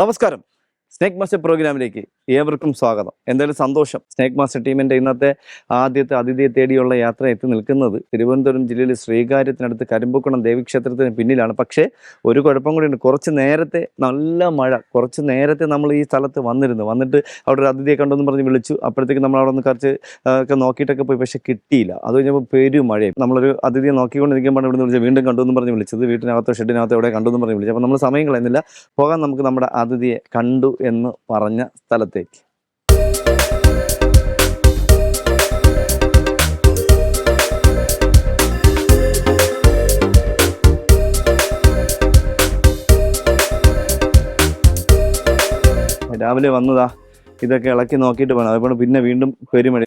നമസ്കാരം. Snake muster പ്രോഗ്രാമിലേക്ക് ഏവർക്കും സ്വാഗതം. എന്തായാലും സന്തോഷം. സ്നേക് മാസ്റ്റർ ടീമിന്റെ ഇന്നത്തെ ആദ്യത്തെ അതിഥിയെ തേടിയുള്ള യാത്ര എത്തി നിൽക്കുന്നത് തിരുവനന്തപുരം ജില്ലയിലെ ശ്രീകാര്യത്തിനടുത്ത് കരിമ്പുക്കുളം ദേവീക്ഷേത്രത്തിന് പിന്നിലാണ്. പക്ഷേ ഒരു കുഴപ്പം കൂടിയുണ്ട് കുറച്ച് നേരത്തെ നല്ല മഴ കുറച്ച് നേരത്തെ നമ്മൾ ഈ സ്ഥലത്ത് വന്നിരുന്നു. വന്നിട്ട് അവിടെ ഒരു അതിഥിയെ കണ്ടെന്ന് പറഞ്ഞ് വിളിച്ചു. അപ്പോഴത്തേക്ക് നമ്മൾ അവിടെ നിന്ന് കുറച്ച് ഒക്കെ നോക്കിയിട്ടൊക്കെ പോയി. പക്ഷേ കിട്ടിയില്ല. അത് കഴിഞ്ഞപ്പോൾ പേരും മഴയും നമ്മളൊരു അതിഥിയെ നോക്കിക്കൊണ്ടിരിക്കുമ്പോൾ ഇവിടെ വിളിച്ചത് വീണ്ടും കണ്ടു എന്ന് പറഞ്ഞ് വിളിച്ചത്. വീട്ടിനകത്തോ ഷെഡിനകത്തോ എവിടെ കണ്ടു എന്ന് പറഞ്ഞ് വിളിച്ചു. അപ്പോൾ നമ്മൾ സമയം കളയുന്നില്ല. പോകാൻ നമുക്ക് നമ്മുടെ അതിഥിയെ കണ്ടു എന്ന് പറഞ്ഞ സ്ഥലത്തേക്ക് രാവിലെ വന്നതാ. ഇതൊക്കെ ഇളക്കി നോക്കിയിട്ട് വേണം. അതുപോലെ പിന്നെ വീണ്ടും പെരുമഴ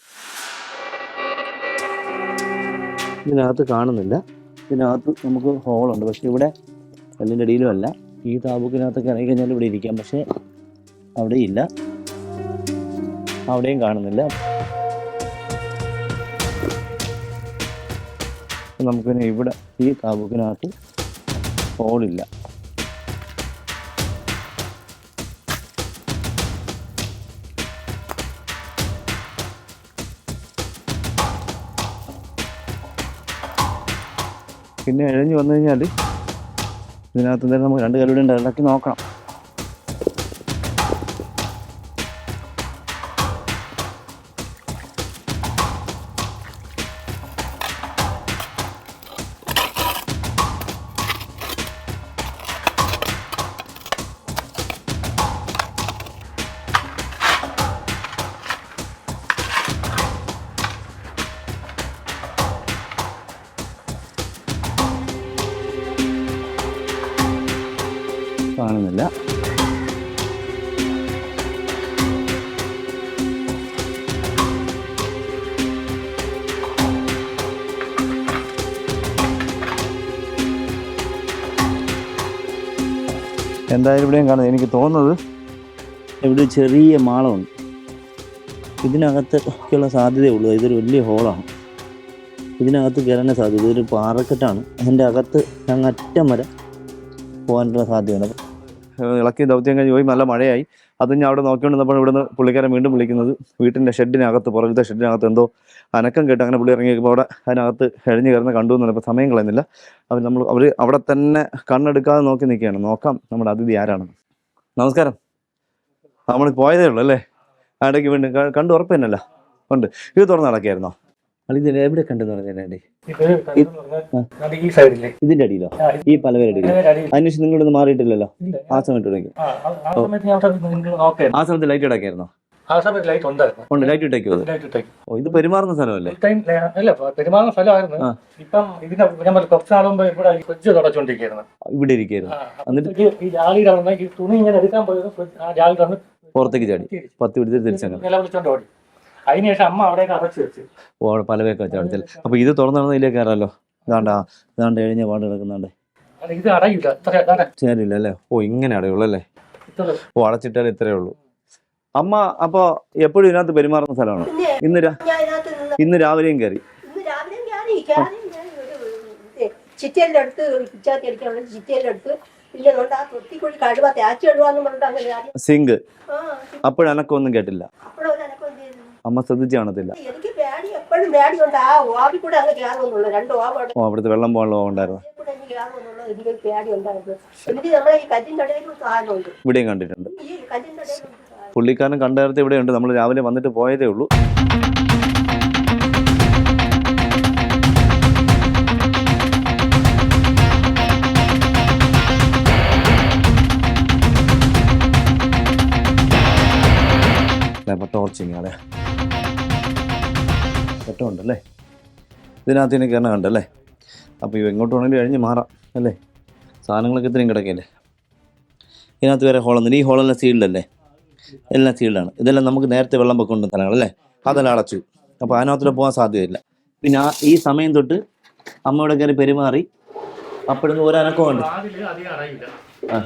ഇതിനകത്ത് കാണുന്നില്ല. ഇതിനകത്ത് നമുക്ക് ഹോളുണ്ട്. പക്ഷെ ഇവിടെ കല്ലിന്റെ അടിയിലും അല്ല. ഈ താബൂക്കിനകത്തൊക്കെ ഇറങ്ങി കഴിഞ്ഞാൽ ഇവിടെ ഇരിക്കാം. പക്ഷേ അവിടെ ഇല്ല. അവിടെയും കാണുന്നില്ല. നമുക്ക് ഇവിടെ ഈ താബൂക്കിനകത്ത് ഹോളില്ല പിന്നെ എഴഞ്ഞു വന്നു കഴിഞ്ഞാൽ ഇതിനകത്ത് നമുക്ക് രണ്ട് കല്ലുകൂടെ ഉണ്ട് ഇളക്കി നോക്കണം. എന്തായാലും ഇവിടെയും കാണുന്നത് എനിക്ക് തോന്നുന്നത് ഇവിടെ ചെറിയ മാളമുണ്ട്. ഇതിനകത്ത് ഒക്കെയുള്ള സാധ്യതയുള്ളൂ ഇതൊരു വലിയ ഹോളാണ്. ഇതിനകത്ത് കയറാനേ സാധ്യത ഇതൊരു പാറക്കെട്ടാണ്. അതിന്റെ അകത്ത് അങ്ങറ്റം വരെ പോകാനുള്ള സാധ്യതയുണ്ട്. ഇളക്കി ദൗത്യം കഴിഞ്ഞ് പോയി. നല്ല മഴയായി. അത് ഞാൻ അവിടെ നോക്കിക്കൊണ്ടിരുന്നപ്പോൾ ഇവിടുന്ന് പുള്ളിക്കാരൻ വീണ്ടും വിളിക്കുന്നത് വീട്ടിന്റെ ഷെഡിനകത്ത് പുറകിലത്തെ ഷെഡിനകത്ത് എന്തോ അനക്കം കേട്ട് അങ്ങനെ പുള്ളി ഇറങ്ങിയപ്പോൾ അവിടെ അതിനകത്ത് എഴിഞ്ഞു കയറുന്ന കണ്ടു എന്ന് പറഞ്ഞപ്പോൾ സമയം കളയുന്നില്ല. അവർ നമ്മൾ അവർ അവിടെ തന്നെ കണ്ണെടുക്കാതെ നോക്കി നിൽക്കുകയാണ്. നോക്കാം നമ്മുടെ അതിഥി ആരാണെന്ന്. നമസ്കാരം. നമ്മൾ പോയതേ ഉള്ളൂ അല്ലേ? ആടേക്ക് വീണ്ടും കണ്ടു ഉറപ്പ് തന്നെയല്ല. ഉണ്ട്. ഇത് തുറന്ന് നടക്കായിരുന്നോ ഇത് എവിടെ കണ്ടെന്ന് പറഞ്ഞേ കണ്ടെന്ന് പറഞ്ഞാൽ ഇതിന്റെ അടിയിലോ? ഈ പലവരുടെ അതിനുശേഷം നിങ്ങളിവിടെ മാറിയിട്ടില്ലല്ലോ? ഇല്ല. ആ സമയത്ത് തുടങ്ങി ആ, സമയത്ത് നിങ്ങൾ ലൈറ്റ് ഇടാക്കായിരുന്നോ? ഉണ്ട് ലൈറ്റ് ഇട്ടേക്കോ. ഓ ഇത് പെരുമാറുന്ന സ്ഥലമല്ലേ? അല്ല പെരുമാറുന്ന സ്ഥലമായിരുന്നു. ഇപ്പം ഇതിന്റെ ഞാൻ പറഞ്ഞ കുറച്ച് നാൾ മുമ്പ് ഇവിടെ ഫ്രിഡ്ജ് തുടച്ചുകൊണ്ടിരിക്കുകയായിരുന്നു ഇവിടെ ഇരിക്കുന്നു എന്നിട്ട് ഈ ജാലിയുടെ തുണി ഇങ്ങനെ എടുക്കാൻ പോയത് ആ ജാലിയുടെ പുറത്തേക്ക് ചാടി. പത്ത് പിടിച്ച് നില വിളിച്ചോണ്ട് ഓടി. അതിനുശേഷം അമ്മ അവിടേക്ക് അടച്ചു വെച്ച്. ഓ വെച്ചു അടിച്ചാൽ അപ്പൊ ഇത് തുറന്നു ഇതിലേക്ക് കയറാലോ? ഇതാണ്ടാ ഇതാണ്ട് എഴുതിയ പാട് കിടക്കുന്നുണ്ട്. ഇത് അടയില്ല ചേരില്ല അല്ലേ? ഓ ഇങ്ങനെ അടയുള്ളൂ അല്ലേ? ഇത്ര. ഓ അടച്ചിട്ടാൽ ഇത്രേ ഉള്ളൂ. അമ്മ അപ്പൊ എപ്പോഴും ഇതിനകത്ത് പെരുമാറുന്ന സ്ഥലമാണ്? ഇന്ന് ഇന്ന് രാവിലെയും കയറി. ചിറ്റേലിന്റെ അടുത്ത് പിച്ചാത്തി അടിക്കാൻ ചിറ്റേലിന്റെ അടുത്ത് ആ തൊട്ടിക്കുഴി കഴുവ തേച്ച് കഴുവാന്ന് പറഞ്ഞിട്ട് അങ്ങനെ ആദ്യം സിങ്ക്. അപ്പോഴനക്കൊന്നും കേട്ടില്ല. അപ്പോഴൊരു അമ്മ ശ്രദ്ധിച്ച് കാണത്തില്ല. ഓ അവിടുത്തെ വെള്ളം പോകാനുള്ള ഉണ്ടായിരുന്നു. ഇവിടെയും കണ്ടിട്ടുണ്ട്. പുള്ളിക്കാരൻ കണ്ടേർത്ത് ഇവിടെ ഉണ്ട്. നമ്മൾ രാവിലെ വന്നിട്ട് പോയതേ ഉള്ളൂ. ടോർച്ചിങ് അതെ ഉണ്ടല്ലേ ഇതിനകത്ത് ഇനി കയറണ കണ്ടല്ലേ? അപ്പോൾ ഇവ എങ്ങോട്ട് വേണമെങ്കിലും കഴിഞ്ഞ് മാറാം അല്ലേ? സാധനങ്ങളൊക്കെ ഇത്രയും കിടക്കല്ലേ? ഇതിനകത്ത് വേറെ ഹോളൊന്നുമില്ല ഈ ഹോളെല്ലാം സീൽഡല്ലേ എല്ലാം സീൽഡാണ് ഇതെല്ലാം നമുക്ക് നേരത്തെ വെള്ളം പൊക്കൊണ്ട് സ്ഥലങ്ങളല്ലേ അതെല്ലാം അടച്ചു. അപ്പോൾ അതിനകത്തൂടെ പോകാൻ സാധ്യതയില്ല. പിന്നെ ആ ഈ സമയം തൊട്ട് അമ്മയുടെ കയറി പെരുമാറി അപ്പോഴൊന്നും ഒരനക്കം ഉണ്ട്. ആ.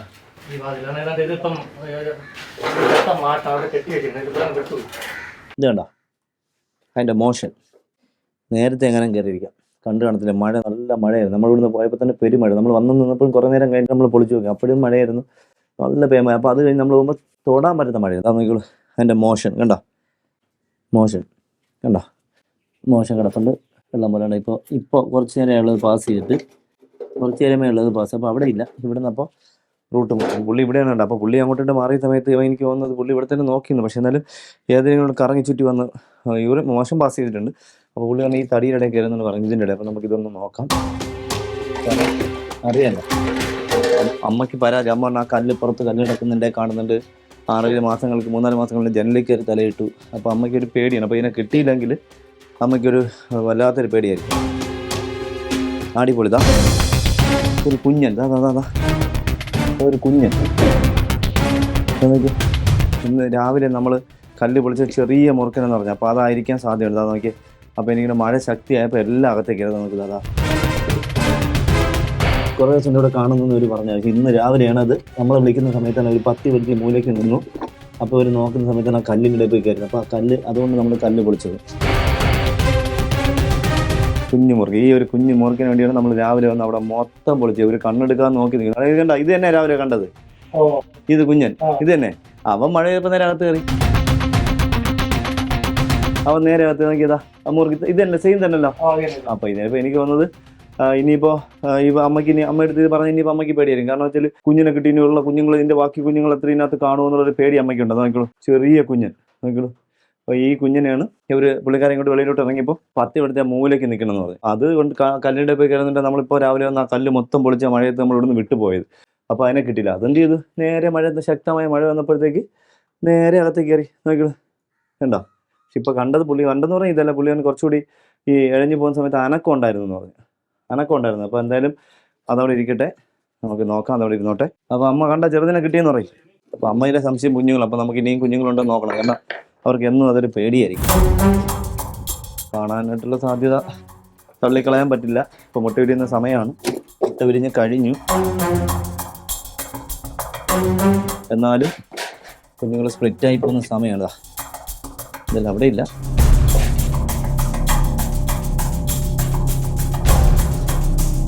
ഇത് കണ്ടോ? അതിന്റെ മോഷൻ നേരത്തെ എങ്ങനെ കയറിയിരിക്കാം. കണ്ടു കാണത്തില്ല. മഴ നല്ല മഴയായിരുന്നു. നമ്മൾ ഇവിടുന്ന് പോയപ്പോൾ തന്നെ പെരുമഴ. നമ്മൾ വന്നു നിന്നപ്പോഴും കുറേ നേരം കഴിഞ്ഞ് നമ്മൾ പൊളിച്ചു നോക്കി. അപ്പോഴും മഴയായിരുന്നു. നല്ല പേമ അപ്പോൾ അത് കഴിഞ്ഞ് നമ്മൾ പോകുമ്പോൾ തൊടാൻ പറ്റുന്ന മഴ അതാ നോക്കിക്കോളൂ. അതിന്റെ മോഷൻ. കണ്ടോ? മോഷൻ. കണ്ടോ? മോശം കിടപ്പുണ്ട്. വെള്ളം പോലെയാണ് ഇപ്പോൾ ഇപ്പോൾ കുറച്ച് നേരം ഉള്ളത് പാസ് ചെയ്തിട്ട് കുറച്ച് നേരമേ ഉള്ളത് പാസ് അപ്പോൾ അവിടെ ഇല്ല. ഇവിടെ നിന്ന് അപ്പോൾ റൂട്ട് മാറും പുള്ളി ഇവിടെയാണ് ഉണ്ട് അപ്പോൾ പുള്ളി അങ്ങോട്ടിട്ട് മാറിയ സമയത്ത് എനിക്ക് തോന്നുന്നത് പുള്ളി ഇവിടെ തന്നെ നോക്കിയിരുന്നു. പക്ഷേ എന്നാലും ഏതെങ്കിലും കറങ്ങി ചുറ്റി വന്ന് ഇവർ മോശം പാസ് ചെയ്തിട്ടുണ്ട്. അപ്പോൾ പുള്ളിയാണ് ഈ തടിയുടെ ഇടയിൽ കയറുന്നു പറഞ്ഞു ഇതിന്റെ ഇടയിൽ അപ്പോൾ നമുക്ക് ഇതൊന്ന് നോക്കാം. അറിയാലോ. അമ്മയ്ക്ക് പരാതി. അമ്മ ആ കല്ല് പുറത്ത് കല്ല് കിടക്കുന്നുണ്ടേ കാണുന്നുണ്ട്. ആറേഴ് മാസങ്ങൾക്ക് മൂന്നാൽ മാസങ്ങളിൽ ജനലിൽ കയറി തലയിട്ടു. അപ്പോൾ അമ്മയ്ക്ക് ഒരു പേടിയാണ്. അപ്പോൾ ഇതിനെ കിട്ടിയില്ലെങ്കിൽ അമ്മയ്ക്കൊരു വല്ലാത്തൊരു പേടിയായിരിക്കും. ആടിപൊളിതാ ഒരു കുഞ്ഞൻ. ദാ ദാ ദാ ഒരു കുഞ്ഞൻ. ഇന്ന് രാവിലെ നമ്മൾ കല്ല് പൊളിച്ച ചെറിയ മുറുക്കനെന്ന് പറഞ്ഞു. അപ്പോൾ അതായിരിക്കാൻ സാധ്യതയുണ്ട്. അതാ നോക്കിയേ. അപ്പോൾ എനിക്കിങ്ങനെ മഴ ശക്തിയായപ്പോൾ എല്ലാം അകത്തേക്ക് ഇറങ്ങി നമുക്ക് അതാ കുറേ ദിവസം ഇവിടെ കാണുന്നു ഒരു പറഞ്ഞു ഇന്ന് രാവിലെയാണ് അത്. നമ്മളെ വിളിക്കുന്ന സമയത്ത് തന്നെ ഒരു പത്തി വലിയ മൂലയ്ക്ക് നിന്നു. അപ്പോൾ അവർ നോക്കുന്ന സമയത്താണ് ആ കല്ലിന്റെ പോയി കയറുന്നത് അപ്പോൾ ആ കല്ല് അതുകൊണ്ട് നമ്മൾ കല്ല് പൊളിച്ചത്. കുഞ്ഞു മുറുക്ക് ഈ ഒരു കുഞ്ഞു മുറുക്കിന് വേണ്ടിയാണ് നമ്മൾ രാവിലെ വന്ന് അവിടെ മൊത്തം പൊളിച്ചത് ഒരു കണ്ണെടുക്കാൻ നോക്കി നിൽക്കുന്നത്. കണ്ട? ഇത് തന്നെ രാവിലെ കണ്ടത്? ഇത് കുഞ്ഞൻ. ഇത് തന്നെ. അവൻ മഴ പെയ്യപ്പോൾ നേരെ അകത്ത് കയറി. അവൻ നേരെ അകത്ത് നോക്കിയതാ മുറുക്കി ഇത് തന്നെ സെയിം തന്നെയല്ലോ. അപ്പൊ ഇതിനിപ്പോ എനിക്ക് വന്നത് ഇനിയിപ്പോ ഈ അമ്മയ്ക്ക് ഇനി അമ്മ എടുത്ത് ഇത് പറഞ്ഞ ഇനിയിപ്പോ അമ്മയ്ക്ക് പേടിയായിരിക്കും. കാരണം വെച്ചാൽ കുഞ്ഞിനെ കിട്ടി ഇനിയുള്ള കുഞ്ഞുങ്ങൾ ഇതിന്റെ ബാക്കി കുഞ്ഞുങ്ങൾ എത്ര ഇതിനകത്ത് കാണുമെന്നുള്ളൊരു പേടി അമ്മയ്ക്കുണ്ട്. അത് നോക്കിക്കോളൂ ചെറിയ കുഞ്ഞൻ. നോക്കിക്കോളൂ. അപ്പോൾ ഈ കുഞ്ഞിനെയാണ് ഇവർ പുള്ളിക്കാരൻ ഇങ്ങോട്ട് വെളിയിലോട്ട് ഇറങ്ങിയപ്പോൾ പത്തി എടുത്ത മൂലയ്ക്ക് നിൽക്കണമെന്ന് പറയും അത് കൊണ്ട് കല്ലിന്റെ പോയി കയറുന്നുണ്ട്. നമ്മളിപ്പോൾ രാവിലെ വന്ന് ആ കല്ല് മൊത്തം പൊളിച്ച മഴയത്ത് നമ്മൾ ഇവിടുന്ന് വിട്ടുപോയത്. അപ്പോൾ അതിനെ കിട്ടില്ല അതെന്ത് ചെയ്തു? നേരെ മഴ ശക്തമായ മഴ വന്നപ്പോഴത്തേക്ക് നേരെ അകത്തേക്ക് കയറി. നോക്കിക്കോളൂ. കണ്ടോ? പക്ഷെ ഇപ്പോൾ കണ്ടത് പുള്ളി കണ്ടെന്ന് പറഞ്ഞാൽ ഇതല്ല പുള്ളി കുറച്ചുകൂടി ഈ ഇഴഞ്ഞു പോകുന്ന സമയത്ത് അനക്കം ഉണ്ടായിരുന്നു എന്ന് പറഞ്ഞു. അനക്കം ഉണ്ടായിരുന്നു. അപ്പോൾ എന്തായാലും അതവിടെ ഇരിക്കട്ടെ. നമുക്ക് നോക്കാം അതവിടെ ഇരുന്നോട്ടെ. അപ്പോൾ അമ്മ കണ്ട ചെറുതിനെ കിട്ടിയെന്ന് പറയും. അപ്പോൾ അമ്മയിലെ സംശയം കുഞ്ഞുങ്ങൾ അപ്പോൾ നമുക്ക് ഇനിയും കുഞ്ഞുങ്ങളുണ്ടോ നോക്കണം. കാരണം അവർക്ക് എന്നും അതൊരു പേടിയായിരിക്കും. കാണാനായിട്ടുള്ള സാധ്യത തള്ളിക്കളയാൻ പറ്റില്ല. ഇപ്പോൾ മുട്ട വിരിയുന്ന സമയമാണ്. മുട്ട വിരിഞ്ഞ് കഴിഞ്ഞു. എന്നാലും കുഞ്ഞുങ്ങൾ സ്പ്ലിറ്റ് ആയി പോകുന്ന സമയമാണ്. ഇതല്ല അവിടെ ഇല്ല.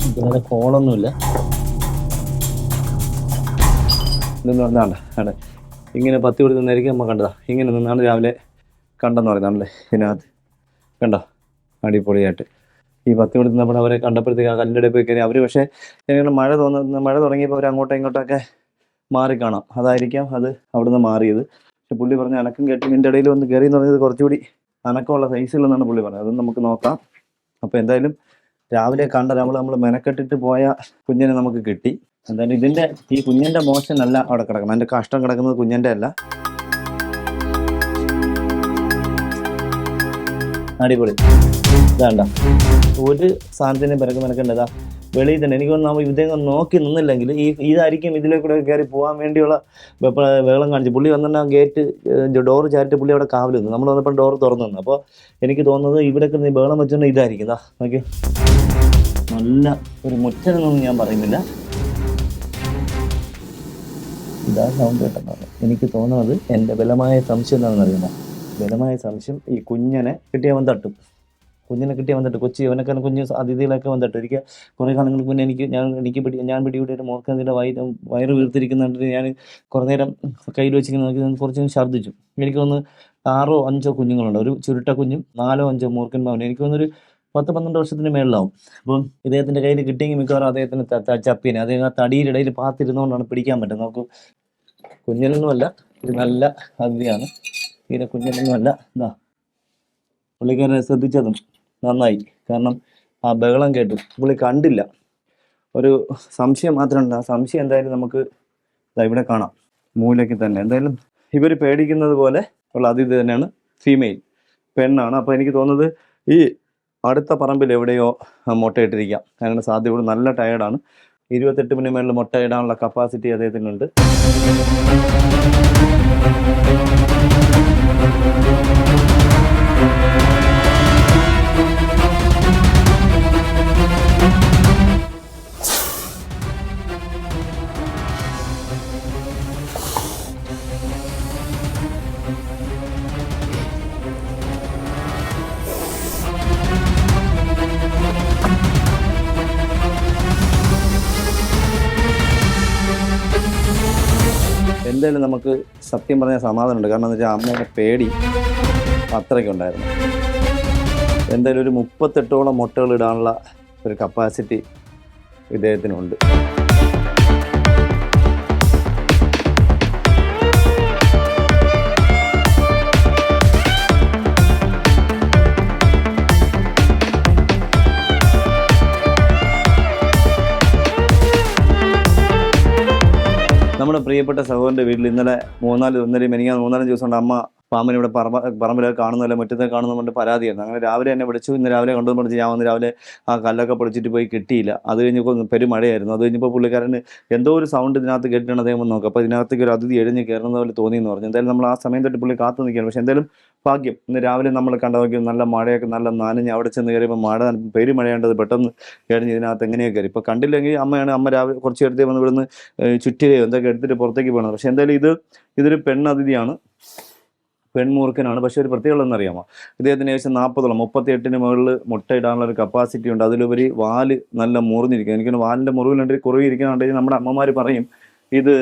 ഇതിനകത്ത് കോളൊന്നുമില്ല. ഇതെന്ന് പറഞ്ഞാണ് ആണ്. ഇങ്ങനെ പത്തി കൊടുത്ത് നിന്നായിരിക്കും നമ്മൾ കണ്ടതാ. ഇങ്ങനെ നിന്നാണ് രാവിലെ കണ്ടെന്ന് പറയുന്നതാണല്ലേ ഇതിനകത്ത്. കണ്ടോ? അടിപൊളിയായിട്ട്. ഈ പത്തി നമ്മൾ അവരെ കണ്ടപ്പോഴത്തേക്ക് ആ കല്ലിടെ പോയി കയറി. അവർ പക്ഷേ ഇങ്ങനെ മഴ തോന്നുന്ന മഴ തുടങ്ങിയപ്പോൾ അവർ അങ്ങോട്ടും ഇങ്ങോട്ടൊക്കെ മാറിക്കാണാം. കാണാം അതായിരിക്കാം അത് അവിടുന്ന് മാറിയത്. പക്ഷെ പുള്ളി പറഞ്ഞ അനക്കം കേട്ട് നിന്റെ ഇടയിൽ വന്ന് കയറി എന്ന് പറഞ്ഞത് കുറച്ചുകൂടി അനക്കമുള്ള സൈസിലെന്നാണ് പുള്ളി പറഞ്ഞത്. അതൊന്നും നമുക്ക് നോക്കാം. അപ്പോൾ എന്തായാലും രാവിലെ കണ്ട നമ്മൾ നമ്മൾ മെനക്കെട്ടിട്ട് പോയ കുഞ്ഞിനെ നമുക്ക് കിട്ടി. എന്തായാലും ഇതിന്റെ ഈ കുഞ്ഞിന്റെ മോശം അല്ല അവിടെ കിടക്കണം അതിന്റെ കഷ്ടം കിടക്കുന്നത് കുഞ്ഞിന്റെ അല്ല. അടിപൊളി. ഇതാണ്ട. ഒരു സാധനത്തിന് പിറക്ക് മെനക്കണ്ടതാ. വെളിയിൽ തന്നെ. എനിക്ക് നമ്മൾ ഇതേ നോക്കി നിന്നില്ലെങ്കിൽ ഈ ഇതായിരിക്കും ഇതിലേക്കൂടെ കയറി പോകാൻ വേണ്ടിയുള്ള വെള്ളം കാണിച്ചു. പുള്ളി വന്നിട്ട് ഗേറ്റ് ഡോറ് ചാരിട്ട് പുള്ളി അവിടെ കാവൽ നിന്നു. നമ്മൾ വന്നപ്പോൾ ഡോർ തുറന്നു നിന്നു. അപ്പോൾ എനിക്ക് തോന്നുന്നത് ഇവിടെ നീ വെള്ളം വെച്ചോണ്ട് ഇതായിരിക്കും. ദാ നോക്കി നല്ല ഒരു മുറ്റനെന്നൊന്നും ഞാൻ പറയുന്നില്ല. ഇതാ സൗണ്ട് കേട്ടെന്നാണ് എനിക്ക് തോന്നുന്നത് എന്റെ ബലമായ സംശയം എന്താണെന്ന് അറിയുമോ ബലമായ സംശയം ഈ കുഞ്ഞനെ കിട്ടിയവൻ തട്ടും. കുഞ്ഞിനെ കിട്ടി വന്നിട്ട് കൊച്ചി അവനൊക്കെ കുഞ്ഞ് അതിഥികളൊക്കെ വന്നിട്ട് എനിക്ക് കുറേ കാലങ്ങൾക്ക് മുന്നേ എനിക്ക് ഞാൻ എനിക്ക് പിടി ഞാൻ പിടികൂടിയിട്ട് മോർക്കതിന്റെ വയറ് വയറ് വീർത്തിരിക്കുന്നുണ്ട് ഞാൻ കുറേ നേരം കയ്യിൽ വെച്ചിങ്ങനെ നോക്കി കുറച്ച് ഛർദ്ദിച്ചു. എനിക്ക് തോന്നുന്നു ആറോ അഞ്ചോ കുഞ്ഞുങ്ങളുണ്ട്. ഒരു ചുരുട്ട കുഞ്ഞും നാലോ അഞ്ചോ മൂർക്കൻ പവനും എനിക്ക് തോന്നുന്നൊരു പത്ത് പന്ത്രണ്ട് വർഷത്തിന് മേളിലാവും. അപ്പം ഇദ്ദേഹത്തിന്റെ കയ്യിൽ കിട്ടിയെങ്കിൽ മിക്കവാറും അദ്ദേഹത്തിന് ചപ്പീനെ അദ്ദേഹം ആ തടിയിലിടയിൽ പാത്തിരുന്നുകൊണ്ടാണ് പിടിക്കാൻ പറ്റുന്നത്. നോക്കൂ. കുഞ്ഞിനൊന്നുമല്ല ഇത് നല്ല അതിഥിയാണ്. തീരെ കുഞ്ഞിനൊന്നുമല്ല. എന്താ പുള്ളിക്കാരനെ ശ്രദ്ധിച്ചതും. നന്നായി. കാരണം ആ ബഹളം കേട്ടു പുള്ളി കണ്ടില്ല. ഒരു സംശയം മാത്രമുണ്ട് ആ സംശയം എന്തായാലും നമുക്ക് ഇവിടെ കാണാം. മൂലയ്ക്ക് തന്നെ. എന്തായാലും ഇവർ പേടിക്കുന്നത് പോലെ ഉള്ള അതിഥി തന്നെയാണ് ഫീമെയിൽ പെണ്ണാണ്. അപ്പോൾ എനിക്ക് തോന്നുന്നത് ഈ അടുത്ത പറമ്പിൽ എവിടെയോ മുട്ടയിട്ടിരിക്കാം അതിനുള്ള സാധ്യത നല്ല ടയർഡാണ് ഇരുപത്തെട്ട് മേളിൽ മുട്ട ഇടാനുള്ള കപ്പാസിറ്റി അദ്ദേഹത്തിനുണ്ട്. സത്യം പറഞ്ഞാൽ സമാധാനമുണ്ട്. കാരണം എന്ന് വെച്ചാൽ അമ്മയുടെ പേടി അത്രയ്ക്ക് ഉണ്ടായിരുന്നു. എന്തായാലും ഒരു മുപ്പത്തെട്ടോളം മുട്ടകൾ ഇടാനുള്ള ഒരു കപ്പാസിറ്റി ഇദ്ദേഹത്തിനുണ്ട്. നമ്മുടെ പ്രിയപ്പെട്ട സഹോദരന്റെ വീട്ടിൽ ഇന്നലെ മൂന്നാൽ ഒന്നരയും മെനിങ്ങാൻ മൂന്നാൽ ദിവസം കൊണ്ട് അമ്മ പാമ്പിനെ ഇവിടെ പറമ്പ പറമ്പിലൊക്കെ കാണുന്നതല്ല മുറ്റത്തെ കാണുന്നുണ്ട് പരാതിയായിരുന്നു. അങ്ങനെ രാവിലെ എന്നെ വിളിച്ചു. ഇന്ന് രാവിലെ കൊണ്ടുവന്ന് വിളിച്ച് ഞാൻ വന്ന് രാവിലെ ആ കല്ലൊക്കെ പൊളിച്ചിട്ട് പോയി കിട്ടിയില്ല. അത് കഴിഞ്ഞപ്പോൾ പെരുമഴയായിരുന്നു. അത് കഴിഞ്ഞപ്പോൾ പുള്ളിക്കാരന് എന്തോ ഒരു സൗണ്ട് ഇതിനകത്ത് കേട്ടിട്ടാണ് അദ്ദേഹം വന്ന് നോക്കുക. അപ്പോൾ ഇതിനകത്തേക്ക് ഒരു അതിഥി എഴുതി കയറുന്ന പോലെ തോന്നി എന്ന് പറഞ്ഞു. എന്തായാലും നമ്മൾ ആ സമയം തൊട്ട് പുള്ളി കാത്തു നിൽക്കുകയാണ്. പക്ഷേ എന്തായാലും ഭാഗ്യം. ഇന്ന് രാവിലെ നമ്മൾ കണ്ട നോക്കി നല്ല മഴയൊക്കെ നല്ല നനഞ്ഞ് അവിടെ ചെന്ന് കയറിയപ്പോൾ മഴ പെരുമഴയേണ്ടത് പെട്ടെന്ന് കഴിഞ്ഞ് ഇതിനകത്ത് എങ്ങനെയൊക്കെ കയറി. ഇപ്പോൾ കണ്ടില്ലെങ്കിൽ അമ്മയാണ് അമ്മ രാവിലെ കുറച്ച് നേരത്തെ വന്ന് ഇവിടുന്ന് ചുറ്റുകയോ എന്തൊക്കെ എടുത്തിട്ട് പുറത്തേക്ക് പോകണം പക്ഷേ എന്തായാലും ഇത് ഇതൊരു പെണ്ണതിഥിയാണ്. പെൺമൂർഖനാണ് പക്ഷേ ഒരു പ്രത്യേകത എന്നറിയാമോ ഇദ്ദേഹത്തിന് ഏകദേശം നാൽപ്പതോളം മുപ്പത്തി എട്ടിന് മുകളിൽ മുട്ട ഇടാനുള്ള ഒരു കപ്പാസിറ്റി ഉണ്ട്. അതിലുപരി വാൽ നല്ല മുറിഞ്ഞിരിക്കും. എനിക്ക് വാലിന്റെ മുറിവിലുണ്ടെങ്കിൽ കുറുവിരിക്കുന്നുണ്ടെങ്കിൽ നമ്മുടെ അമ്മമാർ പറയും. ഇത്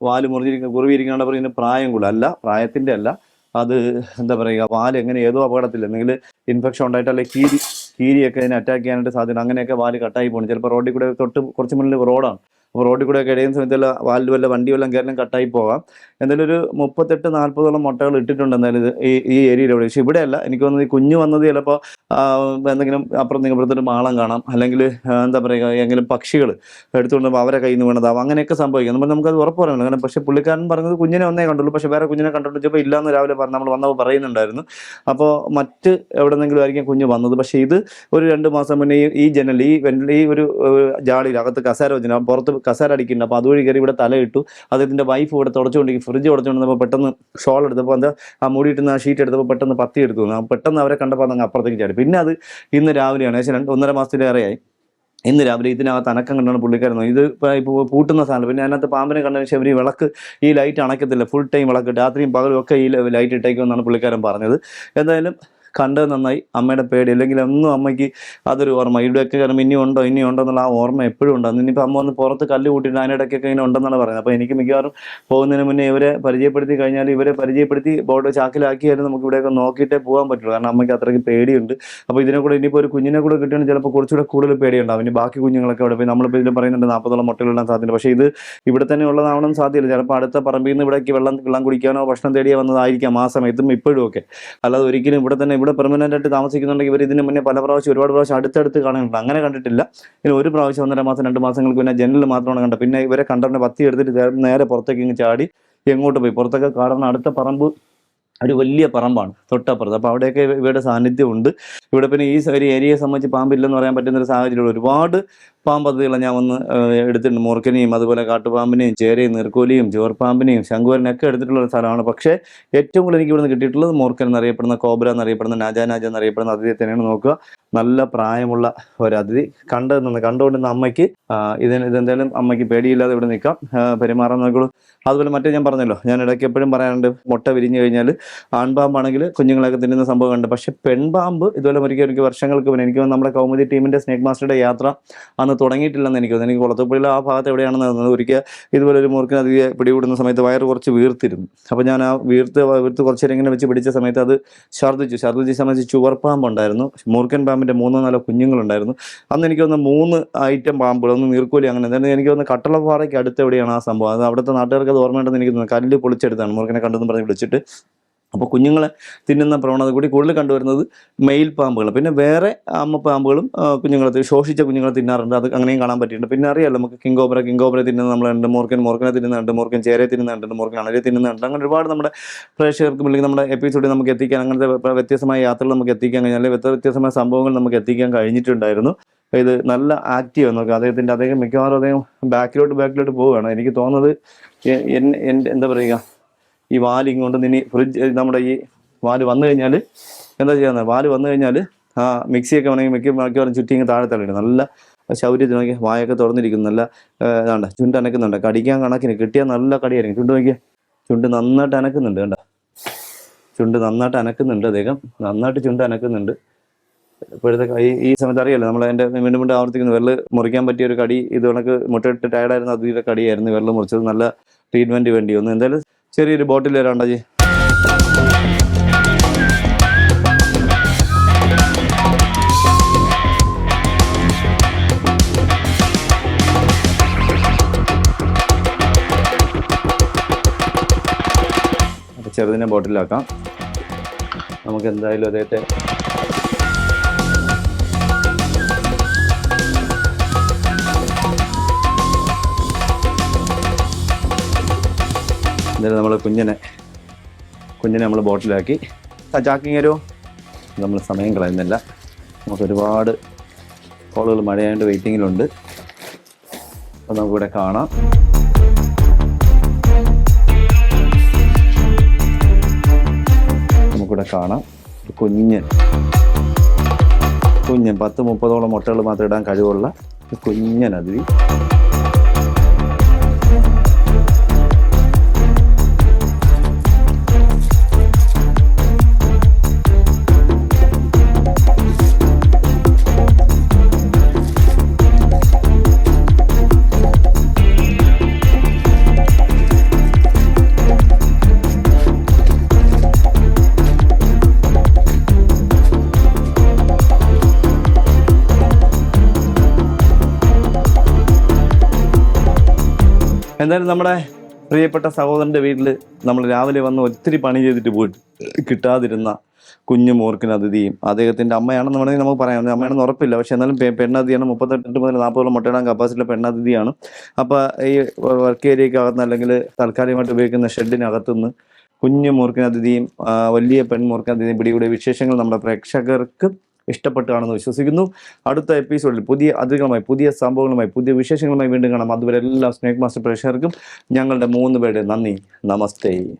വാൽ മുറിഞ്ഞിരിക്കുന്ന കുറുവിരിക്കുന്നുണ്ട് പറയുന്നത് പ്രായം കൂടുതൽ അല്ല പ്രായത്തിന്റെ അല്ല. അത് എന്താ പറയുക വാൽ എങ്ങനെ ഏതോ അപകടത്തിൽ എന്തെങ്കിലും ഇൻഫെക്ഷൻ ഉണ്ടായിട്ട് അല്ലെങ്കിൽ കീരി കീരിയൊക്കെ അതിനെ അറ്റാക്ക് ചെയ്യാനായിട്ട് സാധ്യത അങ്ങനെയൊക്കെ വാൽ കട്ടായി പോകുന്നു ചിലപ്പോൾ റോഡിൽ കൂടെ തൊട്ട് കുറച്ച് മുന്നിൽ റോഡാണ് അപ്പോൾ റോഡിൽ കൂടെ ഒക്കെ ഇടയുന്ന സമയത്ത് വാലിൽ വല്ല വണ്ടി വല്ലതും കയറലും കട്ടായി പോകാം. എന്തായാലും ഒരു മുപ്പത്തെട്ട് നാൽപ്പതോളം മുട്ടകൾ ഇട്ടിട്ടുണ്ട് എന്തായാലും ഇത് ഈ ഈ ഇവിടെ. പക്ഷേ ഇവിടെയല്ല എനിക്ക് തോന്നുന്നത് ഈ കുഞ്ഞു വന്നത് ചിലപ്പോൾ എന്തെങ്കിലും അപ്പുറത്ത് ഇപ്പുറത്തൊരു മാളം കാണാം. അല്ലെങ്കിൽ എന്താ പറയുക എങ്കിലും പക്ഷികൾ എടുത്തുകൊണ്ട് അവരെ കയ്യിൽ നിന്ന് വീണതാവും. അങ്ങനെയൊക്കെ സംഭവിക്കും. നമ്മൾ നമുക്കത് ഉറപ്പ് പറയാൻ കാരണം പക്ഷേ പുള്ളിക്കാരൻ പറഞ്ഞത് കുഞ്ഞിനെ ഒന്നേ കണ്ടുള്ളൂ. പക്ഷേ വേറെ കുഞ്ഞിനെ കണ്ടുപിടിച്ചപ്പോൾ ഇല്ലാന്ന് രാവിലെ പറഞ്ഞ് നമ്മൾ വന്നപ്പോൾ പറയുന്നുണ്ടായിരുന്നു. അപ്പോൾ മറ്റ് എവിടെന്നെങ്കിലും ആയിരിക്കും കുഞ്ഞ് വന്നത്. പക്ഷേ ഇത് ഒരു രണ്ട് മാസം മുന്നേ ഈ- ജനൽ ഈ ഈ ഒരു ജാളിയിൽ അകത്ത് കസേര വെച്ചിട്ട് പുറത്ത് കസേര അടിക്കുന്നുണ്ട് അപ്പോൾ അതുവഴി കയറി ഇവിടെ തലയിട്ടു. അദ്ദേഹത്തിന്റെ വൈഫ് ഇവിടെ തുടച്ചുകൊണ്ടിരിക്കും ഫ്രിഡ്ജ് തുടച്ചുകൊണ്ടിരുന്നപ്പോൾ പെട്ടെന്ന് ഷോൾ എടുത്തപ്പോൾ എന്താ ആ മൂടിയിട്ടുന്ന ആ ഷീറ്റ് എടുത്തപ്പോൾ പെട്ടെന്ന് പത്തി എടുത്തു. പെട്ടെന്ന് അവരെ കണ്ടപ്പോൾ അങ്ങ് അപ്പുറത്തേക്ക് ചാടി. പിന്നെ അത് ഇന്ന് രാവിലെയാണ്. ഏകദേശം രണ്ട് ഒന്നര മാസത്തിലേറെയായി ഇന്ന് രാവിലെ ഇതിനകത്ത് അനക്കം കണ്ടാണ് പുള്ളിക്കാരൻ ഇത് ഇപ്പോൾ പൂട്ടുന്ന സാധനം. പിന്നെ അതിനകത്ത് പാമ്പിനെ കണ്ടതിന് ശേഷം ഈ വിളക്ക് ഈ ലൈറ്റ് അണക്കത്തില്ല. ഫുൾ ടൈം വിളക്ക് രാത്രിയും പകലും ഒക്കെ ഈ ലൈറ്റ് ഇട്ടേക്കുമെന്നാണ് പുള്ളിക്കാരൻ പറഞ്ഞത്. എന്തായാലും കണ്ടത് നന്നായി. അമ്മയുടെ പേടി. അല്ലെങ്കിൽ ഒന്നും അമ്മയ്ക്ക് അതൊരു ഓർമ്മ. ഇവിടെയൊക്കെ കാരണം ഇനി ഉണ്ടോ ഇനി ഉണ്ടോ എന്നുള്ള ആ ഓർമ്മ എപ്പോഴും ഉണ്ട്. ഇനിയിപ്പോൾ അമ്മ ഒന്ന് പുറത്ത് കല്ല് കൂട്ടിയിട്ട് അതിനിടയ്ക്കൊക്കെ ഇങ്ങനെ ഉണ്ടെന്നാണ് പറയുന്നത്. അപ്പോൾ എനിക്ക് മിക്കവാറും പോകുന്നതിന് മുന്നേ ഇവരെ പരിചയപ്പെടുത്തി കഴിഞ്ഞാൽ ഇവരെ പരിചയപ്പെടുത്തി ബോർഡ് ചാക്കിലാക്കിയാലും നമുക്ക് ഇവിടെയൊക്കെ നോക്കിയിട്ടേ പോകാൻ പറ്റുള്ളൂ. കാരണം അമ്മയ്ക്ക് അത്രയ്ക്ക് പേടിയുണ്ട്. അപ്പോൾ ഇതിനെ കൂടെ ഇനിയിപ്പോൾ ഒരു കുഞ്ഞിനെ കൂടെ കിട്ടുകയാണെങ്കിൽ ചിലപ്പോൾ കുറച്ചുകൂടെ കൂടുതൽ പേടിയുണ്ടാവും. ഇനി ബാക്കി കുഞ്ഞുങ്ങളൊക്കെ അവിടെ പോയി നമ്മളിപ്പോൾ ഇതിൽ പറയുന്നുണ്ട് നാൽപ്പതോളം മുട്ടകളിടാൻ സാധ്യത പക്ഷേ ഇത് ഇവിടെ തന്നെ ഉള്ളതാവണം സാധ്യത ചിലപ്പോൾ അടുത്ത പറമ്പിൽ നിന്ന് ഇവിടേക്ക് വെള്ളം വെള്ളം കുടിക്കാനോ ഭക്ഷണം തേടിയോ വന്നതായിരിക്കാം ആ സമയത്തും ഇപ്പോഴും ഒക്കെ. അല്ലാതെ ഒരിക്കലും ഇവിടെ തന്നെ ഇവിടെ പെർമനന്റ് ആയിട്ട് താമസിക്കുന്നുണ്ടെങ്കിൽ ഇവർ ഇതിന് മുന്നേ പല പ്രാവശ്യം ഒരുപാട് പ്രാവശ്യം അടുത്തടുത്ത് കാണുന്നുണ്ട്. അങ്ങനെ കണ്ടിട്ടില്ല. ഇനി ഒരു പ്രാവശ്യം ഒന്നര മാസം രണ്ട് മാസങ്ങൾക്ക് പിന്നെ ജനലിൽ മാത്രമാണ് കണ്ടത്. പിന്നെ ഇവരെ കണ്ടറിനെ പത്തി എടുത്തിട്ട് നേരെ പുറത്തേക്ക് ഇങ്ങ് ചാടി എങ്ങോട്ട് പോയി? പുറത്തൊക്കെ കാണുന്ന അടുത്ത പറമ്പ് ഒരു വലിയ പറമ്പാണ് തൊട്ടപ്പുറത്ത്. അപ്പോൾ അവിടെയൊക്കെ ഇവ- ഇവയുടെ സാന്നിധ്യമുണ്ട്. ഇവിടെ പിന്നെ ഈ ഒരു ഏരിയയെ സംബന്ധിച്ച് പാമ്പില്ലെന്ന് പറയാൻ പറ്റുന്ന ഒരു സാഹചര്യമുള്ള ഒരുപാട് പാമ്പതികളെ ഞാൻ വന്ന് എടുത്തിട്ടുണ്ട്. മുറുക്കനെയും അതുപോലെ കാട്ടുപാമ്പിനെയും ചേരയും നീർക്കോലിയും ചോർപ്പാമ്പിനെയും ശങ്കുവരനൊക്കെ എടുത്തിട്ടുള്ള ഒരു സ്ഥലമാണ്. പക്ഷേ ഏറ്റവും കൂടുതൽ എനിക്ക് ഇവിടുന്ന് കിട്ടിയിട്ടുള്ളത് മുറുക്കൻ എന്നറിയപ്പെടുന്ന കോബ്ര എന്നറിയപ്പെടുന്ന നാജാനാജ നാജ എന്നറിയപ്പെടുന്ന അതിഥിയെ തന്നെയാണ് നോക്കുക. നല്ല പ്രായമുള്ള ഒരു അതിഥി. കണ്ടത് നിന്ന് കണ്ടുകൊണ്ടിരുന്ന അമ്മയ്ക്ക് ഇതിന് ഇതെന്തായാലും അമ്മയ്ക്ക് പേടിയില്ലാതെ ഇവിടെ നിൽക്കാം. പെരുമാറാൻ നോക്കുള്ളൂ. അതുപോലെ മറ്റേ ഞാൻ പറഞ്ഞല്ലോ ഞാൻ ഇടയ്ക്ക് എപ്പോഴും പറയാറുണ്ട് മുട്ട വിരിഞ്ഞു കഴിഞ്ഞാൽ ആൺപാമ്പാണെങ്കിൽ കുഞ്ഞുങ്ങളൊക്കെ തിന്നുന്ന സംഭവമുണ്ട് പക്ഷേ പെൺപാമ്പ് ഇതുപോലെ ഒരിക്കൽ എനിക്ക് വർഷങ്ങൾക്ക് മുന്നേ എനിക്ക് നമ്മുടെ കൗമുദി ടീമിന്റെ സ്നേക് മാസ്റ്ററുടെ യാത്ര അന്ന് തുടങ്ങിയിട്ടില്ലെന്ന് എനിക്ക് തോന്നുന്നു. എനിക്ക് കുളത്തപ്പുഴയിൽ ആ ഭാഗത്ത് എവിടെയാണെന്ന് തോന്നുന്നത് ഒരിക്കൽ ഇതുപോലെ ഒരു മൂർഖന് അധികം പിടികൂടുന്ന സമയത്ത് വയറ് കുറച്ച് വീർത്തിരുന്നു. അപ്പോൾ ഞാൻ ആ വീർത്ത് വീർത്ത് കുറച്ച് നേരം ഇങ്ങനെ വെച്ച് പിടിച്ച സമയത്ത് അത് ഛർദ്ദിച്ചു. ഛർദ്ദിച്ച സമയത്ത് ചുവർപ്പാമ്പ് ഉണ്ടായിരുന്നു. മൂർഖൻ പാമ്പിന്റെ മൂന്നോ നാലോ കുഞ്ഞുങ്ങളുണ്ടായിരുന്നു. അന്ന് എനിക്ക് തോന്നുന്നു മൂന്ന് ഐറ്റം പാമ്പുകൾ ഒന്ന് നീർക്കോലി അങ്ങനെ. എന്തായാലും എനിക്ക് തോന്നുന്നു കട്ടളപ്പാറയ്ക്ക് അടുത്ത് എവിടെയാണ് ആ സംഭവം. അത് അവിടുത്തെ നാട്ടുകാർക്ക് അത് ഓർമ്മയുണ്ടെന്ന് എനിക്ക് തോന്നുന്നു. കല്ല് പൊളിച്ചെടുത്താണ് മൂർഖനെ കണ്ടെന്ന് പറഞ്ഞ് വിളിച്ചിട്ട്. അപ്പോൾ കുഞ്ഞുങ്ങളെ തിന്നുന്ന പ്രവണത കൂടി കൂടുതൽ കണ്ടുവരുന്നത് മെയിൽ പാമ്പുകൾ പിന്നെ വേറെ അമ്മ പാമ്പുകളും കുഞ്ഞുങ്ങളെ ശോഷിച്ച കുഞ്ഞുങ്ങളെ തിന്നാറുണ്ട്. അത് അങ്ങനെയും കാണാൻ പറ്റിയിട്ടുണ്ട്. പിന്നെ അറിയാലോ നമുക്ക് കിങ്കോബ്ര കിങ്കോബ്ര തിന്നുന്ന നമ്മളുണ്ട് മോർക്കൻ മോർക്കനെ തിന്നുന്നുണ്ട് മോർക്കൻ ചേരെ തിന്നുന്നുണ്ട് മോർക്കൻ അണരെ തിന്നുന്നുണ്ട്. അങ്ങനെ ഒരുപാട് നമ്മുടെ പ്രേക്ഷകർക്കും അല്ലെങ്കിൽ നമ്മുടെ എപ്പിസോഡിൽ നമുക്ക് എത്തിക്കാൻ അങ്ങനത്തെ വ്യത്യസ്തമായ യാത്രകൾ നമുക്ക് എത്തിക്കാൻ കഴിഞ്ഞാൽ വ്യത്യ- വ്യത്യസ്തമായ സംഭവങ്ങൾ നമുക്ക് എത്തിക്കാൻ കഴിഞ്ഞിട്ടുണ്ടായിരുന്നു. ഇത് നല്ല ആക്റ്റീവ് നോക്കുക അദ്ദേഹത്തിന്റെ അദ്ദേഹം മിക്കവാറും അദ്ദേഹം ബാക്കിലോട്ട് ബാക്കിലോട്ട് പോവുകയാണ്. എനിക്ക് തോന്നുന്നത് എന്റെ എന്താ പറയുക? ഈ വാൽ ഇങ്ങോട്ട് ഇനി ഫ്രിഡ്ജ് നമ്മുടെ ഈ വാൽ വന്നു കഴിഞ്ഞാൽ എന്താ ചെയ്യാന്ന്? വാൽ വന്നു കഴിഞ്ഞാൽ ആ മിക്സിയൊക്കെ വേണമെങ്കിൽ മിക്ക മിക്കവാറും ചുറ്റി ഇങ്ങനെ താഴെ തള്ളിയിടും. നല്ല ശൗര്യത്തിന് നോക്കി വായൊക്കെ തുറന്നിരിക്കുന്നു. നല്ല ഇതാണ്ട് ചുണ്ട് അനക്കുന്നുണ്ട്. കടിക്കാൻ കണക്കിന് കിട്ടിയാൽ നല്ല കടിയായിരിക്കും. ചുണ്ട് നോക്കിയേ ചുണ്ട് നന്നായിട്ട് അനക്കുന്നുണ്ട് കണ്ട? ചുണ്ട് നന്നായിട്ട് അനക്കുന്നുണ്ട് അദ്ദേഹം. നന്നായിട്ട് ചുണ്ട് അനക്കുന്നുണ്ട്. ഇപ്പോഴത്തെ ഈ ഈ സമയത്ത് അറിയാലോ നമ്മൾ എന്റെ വീണ്ടും വീണ്ടും ആവർത്തിക്കുന്നു. വെള്ളം മുറിക്കാൻ പറ്റിയ ഒരു കടി ഇത് കണക്ക് മുട്ടയിട്ട് ടയർഡായിരുന്നു അതിന്റെ കടിയായിരുന്നു. വെള്ളം മുറിച്ചത് നല്ല ട്രീറ്റ്മെന്റ് വേണ്ടി വന്നു. എന്തായാലും ചെറിയൊരു ബോട്ടിൽ വരാണ്ടോ ജി? ചെറുതിനെ ബോട്ടിലാക്കാം. നമുക്ക് എന്തായാലും അദ്ദേഹത്തെ എന്തായാലും നമ്മൾ കുഞ്ഞിനെ കുഞ്ഞിനെ നമ്മൾ ബോട്ടിലാക്കി. ചാക്കിങ് ഒരു നമ്മൾ സമയം കളയുന്നില്ല. നമുക്ക് ഒരുപാട് കോളുകൾ മഴയായിട്ട് വെയിറ്റിങ്ങിലുണ്ട്. അപ്പോൾ നമുക്കിവിടെ കാണാം. നമുക്കിവിടെ കാണാം. കുഞ്ഞ്. കുഞ്ഞൻ പത്ത് മുപ്പതോളം മുട്ടകൾ മാത്രം ഇടാൻ കഴിവുള്ള കുഞ്ഞൻ അതിഥി എന്തായാലും നമ്മുടെ പ്രിയപ്പെട്ട സഹോദരന്റെ വീട്ടിൽ നമ്മൾ രാവിലെ വന്ന് ഒത്തിരി പണി ചെയ്തിട്ട് പോയിട്ട് കിട്ടാതിരുന്ന കുഞ്ഞു മൂർക്കിന് അതിഥിയും. അദ്ദേഹത്തിന്റെ അമ്മയാണെന്ന് വേണമെങ്കിൽ നമുക്ക് പറയാം. അമ്മയാണെന്ന് ഉറപ്പില്ല. പക്ഷെ എന്നാലും പെണ്ണതിയാണ് മുപ്പത്തെട്ട് മുതൽ നാൽപ്പതോളം മുട്ടയിടാൻ കപ്പാസിറ്റിയുള്ള പെണ്ണതിഥിയാണ്. അപ്പോൾ ഈ വർക്ക് ഏരിയക്കകത്ത് അല്ലെങ്കിൽ താൽക്കാലികമായിട്ട് ഉപയോഗിക്കുന്ന ഷെഡിനകത്തുനിന്ന് കുഞ്ഞു മൂർഖിന് അതിഥിയും വലിയ പെൺ മൂർഖിന് അതിഥിയും പിടികൂടിയ വിശേഷങ്ങൾ നമ്മുടെ പ്രേക്ഷകർക്ക് ഇഷ്ടപ്പെട്ടാണെന്ന് വിശ്വസിക്കുന്നു. അടുത്ത എപ്പിസോഡിൽ പുതിയ അതിഥികളുമായി പുതിയ സംഭവങ്ങളുമായി പുതിയ വിശേഷങ്ങളുമായി വീണ്ടും കാണാം. അതുവരെ എല്ലാ സ്നേക് മാസ്റ്റർ പ്രേക്ഷകർക്കും ഞങ്ങളുടെ മൂന്ന് പേരുടെ നന്ദി. നമസ്തേ.